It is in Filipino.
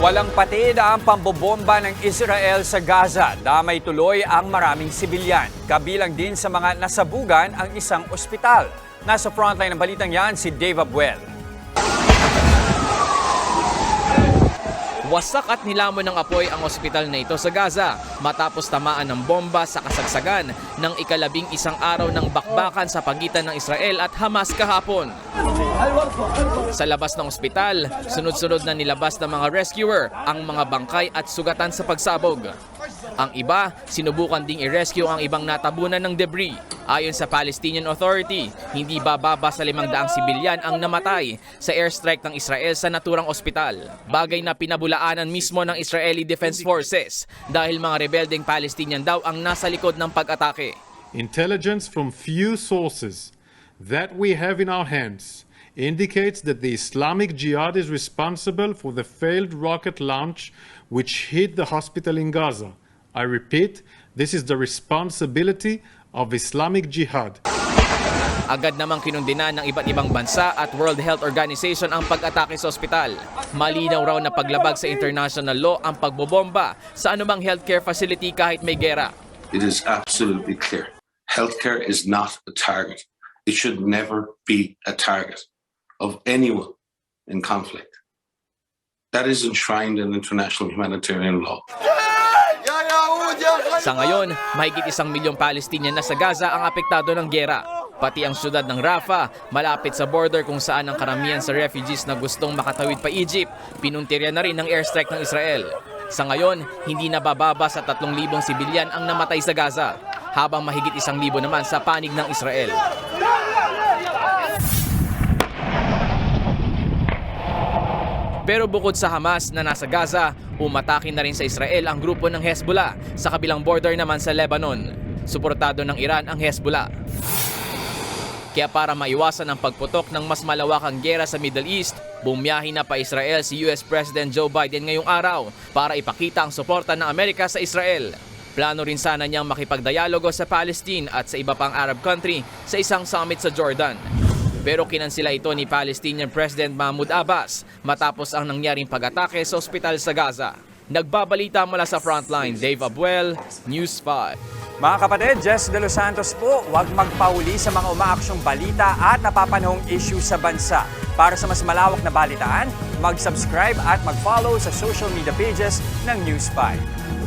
Walang patid ang pambobomba ng Israel sa Gaza. Damay tuloy ang maraming sibilyan. Kabilang din sa mga nasabugan ang isang ospital. Nasa frontline ng balitang yan si Dave Abuel. Wasak at nilamon ng apoy ang ospital na ito sa Gaza matapos tamaan ng bomba sa kasagsagan ng ikalabing isang araw ng bakbakan sa pagitan ng Israel at Hamas kahapon. Sa labas ng ospital, sunod-sunod na nilabas ng mga rescuer ang mga bangkay at sugatan sa pagsabog. Ang iba, sinubukan ding i-rescue ang ibang natabunan ng debris. Ayon sa Palestinian Authority, hindi bababa sa 500 sibilyan ang namatay sa airstrike ng Israel sa naturang ospital. Bagay na pinabulaanan mismo ng Israeli Defense Forces dahil mga rebeldeng Palestinian daw ang nasa likod ng pag-atake. Intelligence from few sources that we have in our hands indicates that the Islamic Jihad is responsible for the failed rocket launch which hit the hospital in Gaza. I repeat, this is the responsibility of Islamic Jihad. Agad namang kinundina ng iba't ibang bansa at World Health Organization ang pag-atake sa ospital. Malinaw raw na paglabag sa international law ang pagbobomba sa anumang healthcare facility kahit may gera. It is absolutely clear. Healthcare is not a target. It should never be a target of anyone in conflict. That is enshrined in international humanitarian law. Sa ngayon, mahigit isang milyong Palestinian na sa Gaza ang apektado ng gera. Pati ang syudad ng Rafah, malapit sa border kung saan ang karamihan sa refugees na gustong makatawid pa Egypt, pinuntirya na rin ng airstrike ng Israel. Sa ngayon, hindi nabababa sa 3,000 sibilyan ang namatay sa Gaza, habang mahigit isang libo naman sa panig ng Israel. Pero bukod sa Hamas na nasa Gaza, umatake na rin sa Israel ang grupo ng Hezbollah sa kabilang border naman sa Lebanon. Suportado ng Iran ang Hezbollah. Kaya para maiwasan ang pagputok ng mas malawakang gera sa Middle East, bumiyahin na pa Israel si US President Joe Biden ngayong araw para ipakita ang suporta ng Amerika sa Israel. Plano rin sana niyang makipagdialogo sa Palestine at sa iba pang Arab country sa isang summit sa Jordan. Pero kinansila ito ni Palestinian President Mahmoud Abbas matapos ang nangyaring pag-atake sa ospital sa Gaza. Nagbabalita mula sa frontline, Dave Abuel, News 5. Mga kapatid, Jess De Los Santos po, huwag magpahuli sa mga umaaksyong balita at napapanahong issue sa bansa. Para sa mas malawak na balitaan, mag-subscribe at mag-follow sa social media pages ng News 5.